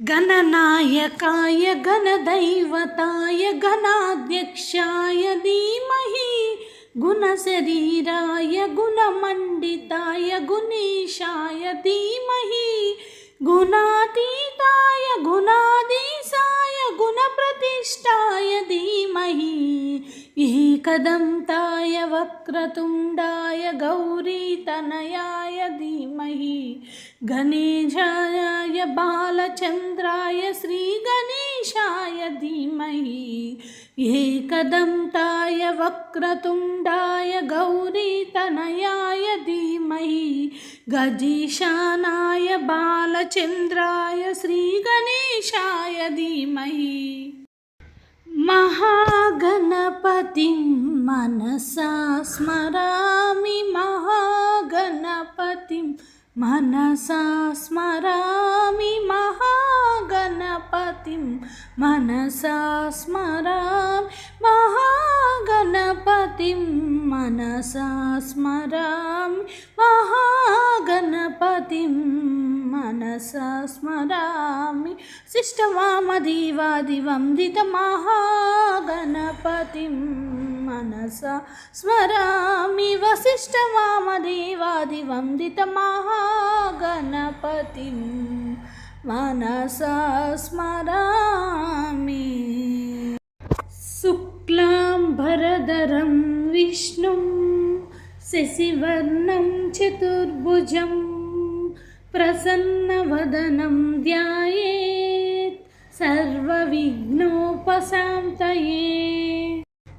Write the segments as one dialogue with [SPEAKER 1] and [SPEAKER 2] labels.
[SPEAKER 1] गणनायकाय गणदैवताय गणाध्यक्षाय धीमहि गुणशरीराय गुणमण्डिताय गुणेशाय धीमहि गुणातीताय गुणाधीशाय गुणप्रतिष्ठाय धीमहि एकदन्ताय वक्रतुण्डाय गौरीतनयाय धीमहि गणेशाय बालचन्द्राय श्रीगणेशाय धीमहि एकदन्ताय वक्रतुण्डाय गौरीतनयाय धीमहि गजीशानाय बालचन्द्राय श्रीगणेशाय धीमहि महागणपतिं मनसा स्मरामि महागणपतिं మనసా స్మరామి మహాగణపతిం. మనసా స్మరామి మహాగణపతిం. మనసా స్మరామి మహాగణపతిం. మనసా స్మరామి శిష్టవామదివాదివందిత మహాగణపతిం. मनसा स्मरामि वसिष्ठवामदेवादिवन्दितमहागणपतिं मनसा स्मरामि शुक्लाम्बरधरं विष्णुं शशिवर्णं चतुर्भुजं प्रसन्नवदनं ध्यायेत् सर्वविघ्नोपशान्तये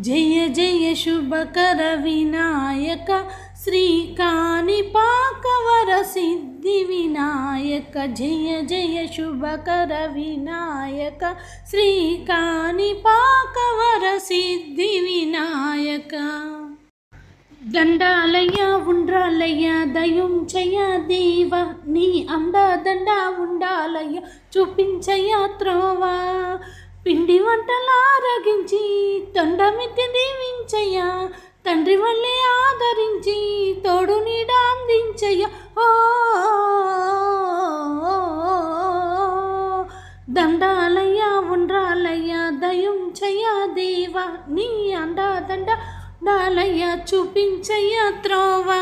[SPEAKER 1] జయ జయ శుభకర వినాయక శ్రీకాణిపాకవర సిద్ధి వినాయక జయ జయ శుభకర వినాయక శ్రీకాణిపాకవర సిద్ధి వినాయక. దండాలయ్య ఉండ్రాలయ్య దయం చయ దేవ నీ అండ దండా ఉండాలయ్య చూపించయ్య త్రోవా. పిండి వంటలారగించి తొండమితి దీవించయ్యా. తండ్రి వల్లే ఆదరించి తోడు నీడ అందించయ్య. ఓ దండాలయ్య ఉండ్రాలయ్య దయం దేవా. నీ అండ దండ డాలయ్య చూపించయ్య త్రోవా.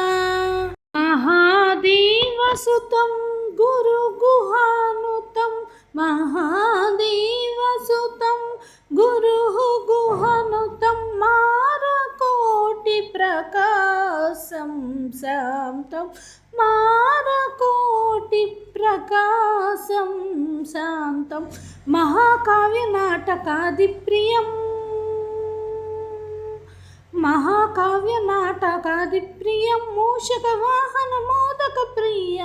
[SPEAKER 1] మహాదేవసుతం గురు గుహానుతం. మహాదేవసు గురు గుహను తమ్మార కోటి ప్రకాశం శాంతం. మార కోటి ప్రకాశం శాంతం. మహాకావ్య నాటకాది ప్రియం. మహాకావ్య నాటకాది ప్రియం. మూషక వాహన మోదక ప్రియ.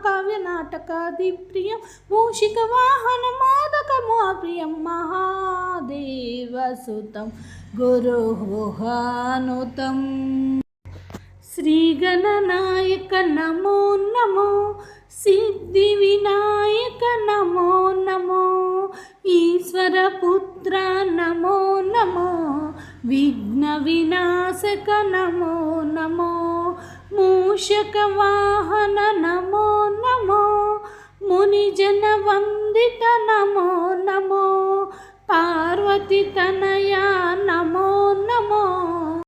[SPEAKER 1] మహాకావ్య నాటకాది ప్రియం. మూషిక వాహన మోదక మో ప్రియం మహాదేవసుతం గురుహుహానుతం శ్రీగణనాయక నమో నమో. సిద్ధి వినాయక నమో నమో. ఈశ్వరపుత్ర నమో నమో. విఘ్న వినాశక నమో నమో. मूषकवाहन नमो नमो मुनिजनवन्दित नमो नमो पार्वतीतनया नमो नमो।